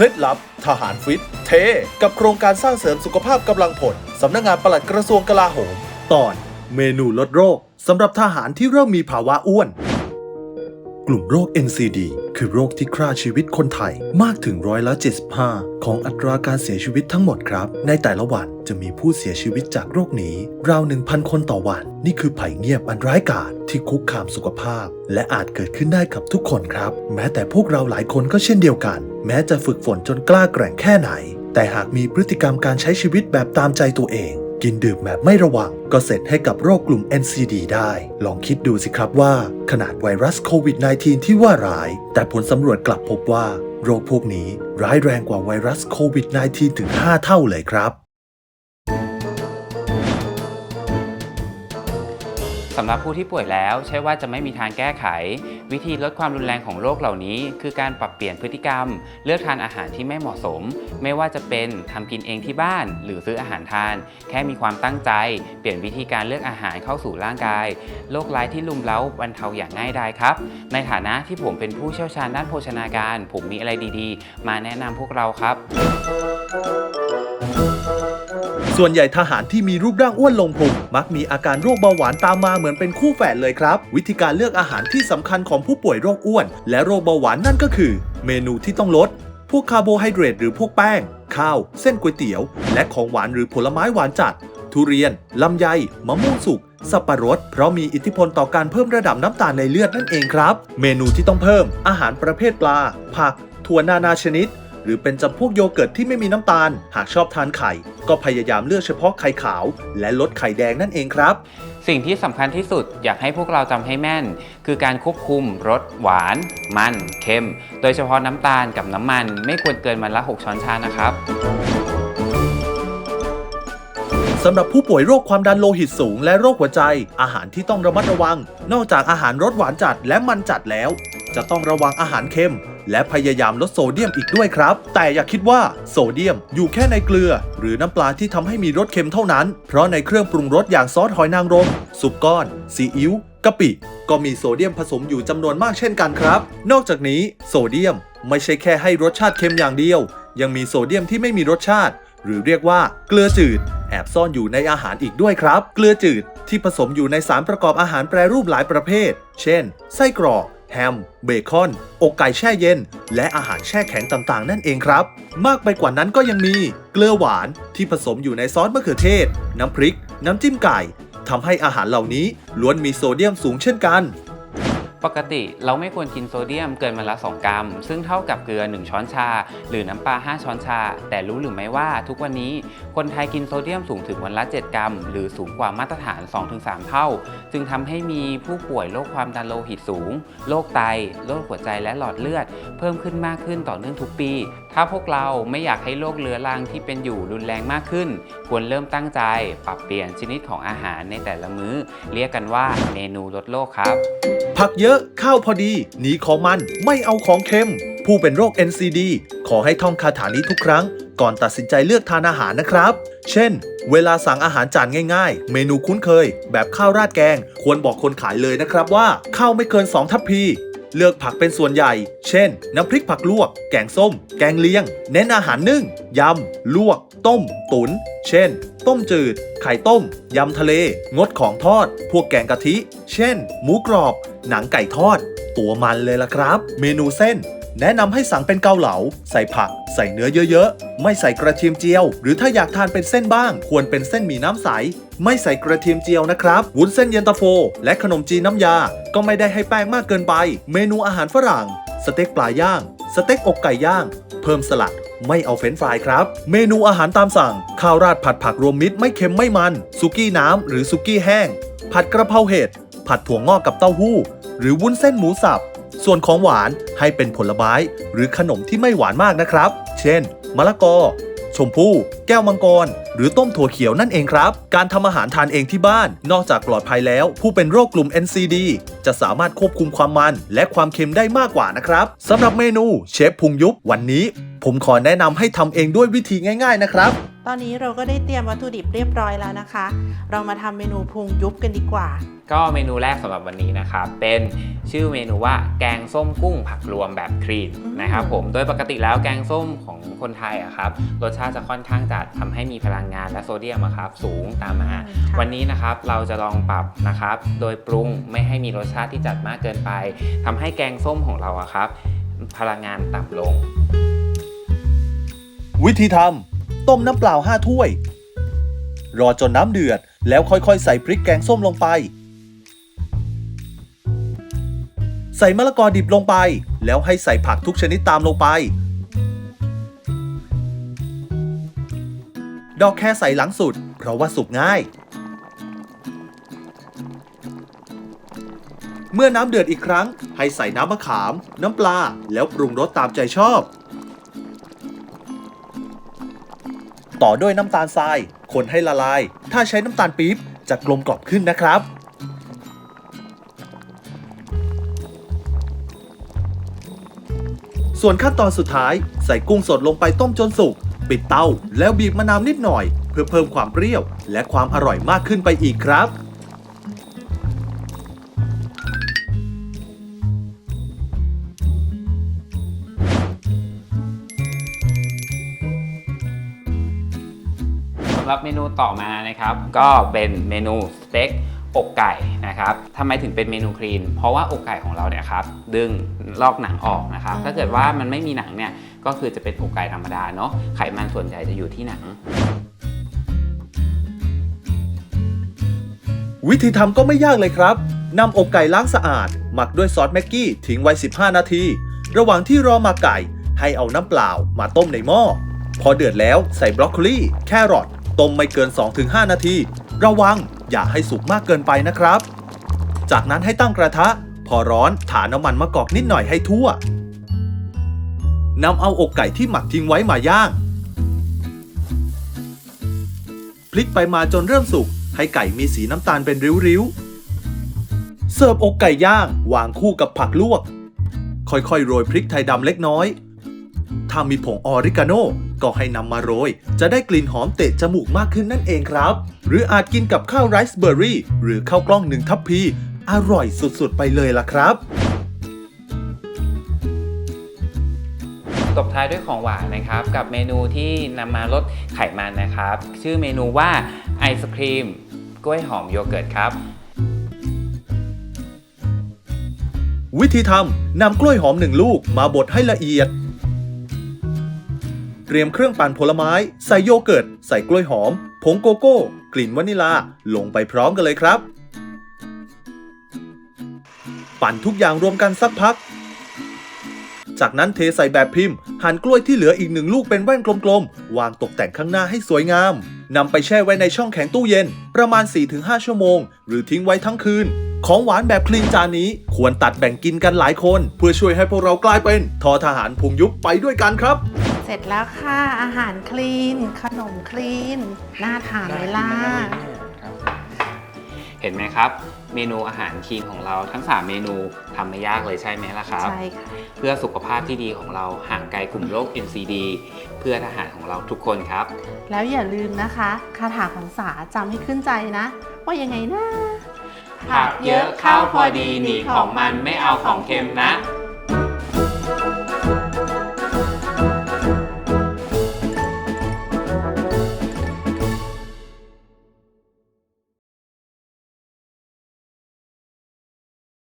เคล็ดลับ ทหารฟิต เท กับโครงการสร้างเสริมสุขภาพกำลังผลสำนักงานปลัดกระทรวงกลาโหม ตอน เมนูลดโรคสำหรับทหารที่เริ่มมีภาวะอ้วน กลุ่มโรค NCD คือโรคที่ฆ่าชีวิตคนไทยมากถึงร้อยละ75 ของอัตราการเสียชีวิตทั้งหมดครับ ในแต่ละวันจะมีผู้เสียชีวิตจากโรคนี้ ราว 1,000 คนต่อวัน นี่คือภัยเงียบอันร้ายกาจที่คุกคามสุขภาพ และอาจเกิดขึ้นได้กับทุกคนครับ แม้แต่พวกเราหลายคนก็เช่นเดียวกัน แม้จะฝึกฝนจนกล้าแกร่งแค่ไหน แต่หากมีพฤติกรรมการใช้ชีวิตแบบตามใจตัวเอง กินดื่มแบบไม่ระวัง ก็เสร็จให้กับโรคกลุ่ม NCD ได้ ลองคิดดูสิครับว่า ขนาดไวรัสโควิด -19 ที่ว่าร้าย แต่ผลสำรวจกลับพบว่า โรคพวกนี้ร้ายแรงกว่าไวรัสโควิด -19 ถึง 5 เท่าเลยครับ สำหรับผู้ที่ป่วยแล้วใช่ว่าจะไม่มีทางแก้ไข วิธีลดความรุนแรงของโรคเหล่านี้ คือการปรับเปลี่ยนพฤติกรรม เลือกทานอาหารที่ไม่เหมาะสม ไม่ว่าจะเป็นทำกินเองที่บ้าน หรือซื้ออาหารทาน แค่มีความตั้งใจ เปลี่ยนวิธีการเลือกอาหารเข้าสู่ร่างกายโรคร้ายที่ลุมเล้าบรรเทาอย่างง่ายดายครับ ในฐานะที่ผมเป็นผู้เชี่ยวชาญด้านโภชนาการ ผมมีอะไรดีๆ มาแนะนำพวกเราครับ ส่วนใหญ่ทหารที่มีรูปร่างอ้วนลงพุงมักมีอาการโรคเบาหวานตามมาเหมือนเป็นคู่แฝดเลยครับ วิธีการเลือกอาหารที่สำคัญของผู้ป่วยโรคอ้วน และโรคเบาหวานนั่นก็คือ เมนูที่ต้องลด พวกคาร์โบไฮเดรตหรือพวกแป้ง ข้าว เส้นก๋วยเตี๋ยว และของหวานหรือผลไม้หวานจัด ทุเรียนลำไยมะม่วงสุกสับปะรด เพราะมีอิทธิพลต่อการเพิ่มระดับน้ำตาลในเลือดนั่นเองครับ เมนูที่ต้องเพิ่ม อาหารประเภทปลา ผัก ถั่วนานาชนิด รือเป็นจำพวกโยเกิร์ตที่ไม่มีน้ำตาล หากชอบทานไข่ ก็พยายามเลือกเฉพาะไข่ขาว และลดไข่แดงนั่นเองครับ สิ่งที่สำคัญที่สุดอยากให้พวกเราจำให้แม่น คือการควบคุมรสหวาน มันเค็ม โดยเฉพาะน้ำตาลกับน้ำมัน ไม่ควรเกินมันละ 6 ช้อนชานะครับสำหรับผู้ป่วยโรคความดันโลหิตสูงและโรคหัวใจ อาหารที่ต้องระมัดระวัง นอกจากอาหารรสหวานจัดและมันจัดแล้ว จะต้องระวังอาหารเค็ม และพยายามลดโซเดียมอีกด้วยครับ แต่อย่าคิดว่าโซเดียมอยู่แค่ในเกลือ หรือน้ำปลาที่ทำให้มีรสเค็มเท่านั้น เพราะในเครื่องปรุงรสอย่างซอสหอยนางรมซุปก้อนซีอิ๊วกะปิก็มีโซเดียมผสมอยู่จำนวนมากเช่นกันครับ นอกจากนี้โซเดียมไม่ใช่แค่ให้รสชาติเค็มอย่างเดียว ยังมีโซเดียมที่ไม่มีรสชาติ หรือเรียกว่าเกลือจืด แอบซ่อนอยู่ในอาหารอีกด้วยครับ เกลือจืดที่ผสมอยู่ในสารประกอบอาหารแปรรูปหลายประเภท เช่น ไส้กรอก แฮม เบคอน อกไก่แช่เย็น และอาหารแช่แข็งต่างๆ นั่นเองครับ มากไปกว่านั้นก็ยังมี เกลือหวานที่ผสมอยู่ในซอสมะเขือเทศ น้ำพริก น้ำจิ้มไก่ทำให้อาหารเหล่านี้ล้วนมีโซเดียมสูงเช่นกัน ปกติเราไม่ควรกินโซเดียมเกินวันละ 2 กรัม ซึ่งเท่ากับเกลือ 1 ช้อนชา หรือน้ำปลา 5 ช้อนชา แต่รู้หรือไม่ว่าทุกวันนี้คนไทยกินโซเดียมสูงถึงวันละ 7 กรัม หรือสูงกว่ามาตรฐาน 2-3 เท่า จึงทำให้มีผู้ป่วยโรคความดันโลหิตสูง โรคไต โรคหัวใจและหลอดเลือด เพิ่มขึ้นมากขึ้นต่อเนื่องทุกปี ถ้าพวกเราไม่อยากให้โรคเรื้อรังที่เป็นอยู่รุนแรงมากขึ้น ควรเริ่มตั้งใจ ปรับเปลี่ยนชนิดของอาหารในแต่ละมื้อ เรียกกันว่าเมนูลดโรคครับ ผักเยอะข้าวพอดี หนีของมันไม่เอาของเค็ม ผู้เป็นโรค NCD ขอให้ท่องคาถานี้ทุกครั้ง ก่อนตัดสินใจเลือกทานอาหารนะครับ เช่น เวลาสั่งอาหารจานง่ายๆ เมนูคุ้นเคย แบบข้าวราดแกง ควรบอกคนขายเลยนะครับว่า ข้าวไม่เกิน 2 ทัพพี เลือกผักเป็นส่วนใหญ่ เช่น น้ำพริกผักลวก แกงส้ม แกงเลียง เน้นอาหารนึ่ง ยำ ลวก ต้ม ตุน๋น เช่น ต้มจืด ไข่ต้ม ยำทะเล งดของทอด พวกแกงกะทิ เช่น หมูกรอบ หนังไก่ทอด ตัวมันเลยล่ะครับ เมนูเส้น แนะนำให้สั่งเป็นเกาเหลา ใส่ผัก ใส่เนื้อเยอะๆ ไม่ใส่กระเทียมเจียว หรือถ้าอยากทานเป็นเส้นบ้าง ควรเป็นเส้นหมี่น้ำใส ไม่ใส่กระเทียมเจียวนะครับ วุ้นเส้นเย็นตาโฟ และขนมจีนน้ำยา ก็ไม่ได้ให้แป้งมากเกินไป เมนูอาหารฝรั่ง สเต็กปลาย่าง สเต็กอกไก่ย่าง เพิ่มสลัดไม่เอาเฟรนฟรายครับ เมนูอาหารตามสั่ง ข้าวราดผัดผักรวมมิตรไม่เค็มไม่มัน สุกี้น้ำหรือสุกี้แห้ง ผัดกระเพราเห็ด ผัดถั่วงอกกับเต้าหู้ หรือวุ้นเส้นหมูสับ ส่วนของหวานให้เป็นผลไม้หรือขนมที่ไม่หวานมากนะครับ เช่น มะละกอ ชมพู่ แก้วมังกร หรือต้มถั่วเขียวนั่นเองครับ การทำอาหารทานเองที่บ้าน นอกจากปลอดภัยแล้ว ผู้เป็นโรคกลุ่ม NCD จะสามารถควบคุมความมัน และความเค็มได้มากกว่านะครับสำหรับเมนูเชฟพุงยุบวันนี้ ผมขอแนะนำให้ทำเองด้วยวิธีง่าย ๆ นะครับตอนนี้เราก็ได้เตรียมวัตถุดิบเรียบร้อยแล้วนะคะ เรามาทำเมนูพุงยุบกันดีกว่า ก็เมนูแรกสำหรับวันนี้นะครับ เป็นชื่อเมนูว่าแกงส้มกุ้งผักรวมแบบคลีนอืมนะครับผม โดยปกติแล้วแกงส้มของคนไทยอะครับ รสชาติจะค่อนข้างจัดทำให้มีพลังงานและโซเดียมอะครับสูงตามมาค่ะวันนี้นะครับเราจะลองปรับนะครับ โดยปรุงไม่ให้มีรสชาติที่จัดมากเกินไปทำให้แกงส้มของเราอะครับ พลังงานต่ำลง วิธีทำต้มน้ำเปล่า 5 ถ้วย รอจนน้ำเดือด แล้วค่อยๆ ใส่พริกแกงส้มลงไป ใส่มะละกอดิบลงไป แล้วให้ใส่ผักทุกชนิดตามลงไป ดอกแค่ใส่หลังสุด เพราะว่าสุกง่าย เมื่อน้ำเดือดอีกครั้ง ให้ใส่น้ำมะขาม น้ำปลา แล้วปรุงรสตามใจชอบ ต่อด้วยน้ำตาลทราย คนให้ละลาย ถ้าใช้น้ำตาลปี๊บจะกลมกล่อมขึ้นนะครับส่วนขั้นตอนสุดท้ายใส่กุ้งสดลงไปต้มจนสุก ปิดเตาแล้วบีบมะนาวนิดหน่อย เพื่อเพิ่มความเปรี้ยว และความอร่อยมากขึ้นไปอีกครับ สำหรับเมนูต่อมานะครับ ก็เป็นเมนูสเต็ก อกไก่นะครับทำไมถึงเป็นเมนูคลีน เพราะว่าอกไก่ของเราเนี่ยครับดึงลอกหนังออกนะครับ ถ้าเกิดว่ามันไม่มีหนังเนี่ยก็คือจะเป็นอกไก่ธรรมดาเนาะ ไขมันส่วนใหญ่จะอยู่ที่หนัง วิธีทำก็ไม่ยากเลยครับนำอกไก่ล้างสะอาด หมักด้วยซอสแม็กกี้ทิ้งไว้ 15 นาที ระหว่างที่รอหมักไก่ ให้เอาน้ำเปล่ามาต้มในหม้อ พอเดือดแล้วใส่บรอกโคลี แครอท ต้มไม่เกิน 2-5 นาที ระวัง อย่าให้สุกมากเกินไปนะครับ จากนั้นให้ตั้งกระทะ พอร้อนถาน้ำมันมะกอกนิดหน่อยให้ทั่วนำเอาอกไก่ที่หมักทิ้งไว้มาย่าง พลิกไปมาจนเริ่มสุก ให้ไก่มีสีน้ำตาลเป็นริ้วๆ เสิร์ฟอกไก่ย่างวางคู่กับผักลวก ค่อยๆ โรยพริกไทยดำเล็กน้อย ถ้ามีผงออริกาโน ก็ให้นำมาโรย จะได้กลิ่นหอมเตะจมูกมากขึ้นนั่นเองครับ หรืออาจกินกับข้าวไรซ์เบอร์รี่หรือข้าวกล้องหนึ่งทัพพี อร่อยสุดๆ ไปเลยล่ะครับตบท้ายด้วยของหวานนะครับ กับเมนูที่นำมาลดไขมันนะครับ ชื่อเมนูว่าไอศครีมกล้วยหอมโยเกิร์ตครับ วิธีทำนำกล้วยหอมหนึ่งลูกมาบดให้ละเอียด เตรียมเครื่องปั่นผลไม้ ใส่โยเกิร์ต ใส่กล้วยหอม ผงโกโก้ กลิ่นวานิลา ลงไปพร้อมกันเลยครับ ปั่นทุกอย่างรวมกันสักพัก จากนั้นเทใส่แบบพิมพ์ หั่นกล้วยที่เหลืออีกหนึ่งลูกเป็นแว่นกลมๆ วางตกแต่งข้างหน้าให้สวยงามนำไปแช่ไว้ในช่องแข็งตู้เย็น ประมาณ 4-5 ชั่วโมง หรือทิ้งไว้ทั้งคืน ของหวานแบบคลีนจานนี้ควรตัดแบ่งกินกันหลายคน เพื่อช่วยให้พวกเรากลายเป็น ทอทหารพุงยุบไปด้วยกันครับ เสร็จแล้วค่ะ อาหารคลีน ขนมคลีน น่าทานไหมล่ะ เห็นไหมครับ เมนูอาหารคลีนของเราทั้ง 3 เมนูทำไม่ยากเลยใช่ไหมล่ะครับ ใช่ค่ะ เพื่อสุขภาพที่ดีของเราห่างไกลกลุ่มโรค NCD เพื่อทหารของเราทุกคนครับ แล้วอย่าลืมนะคะ คาถาของสาจำให้ขึ้นใจนะ ว่ายังไงนะ ผักเยอะข้าวพอดีหนีของมันไม่เอาของเค็มนะ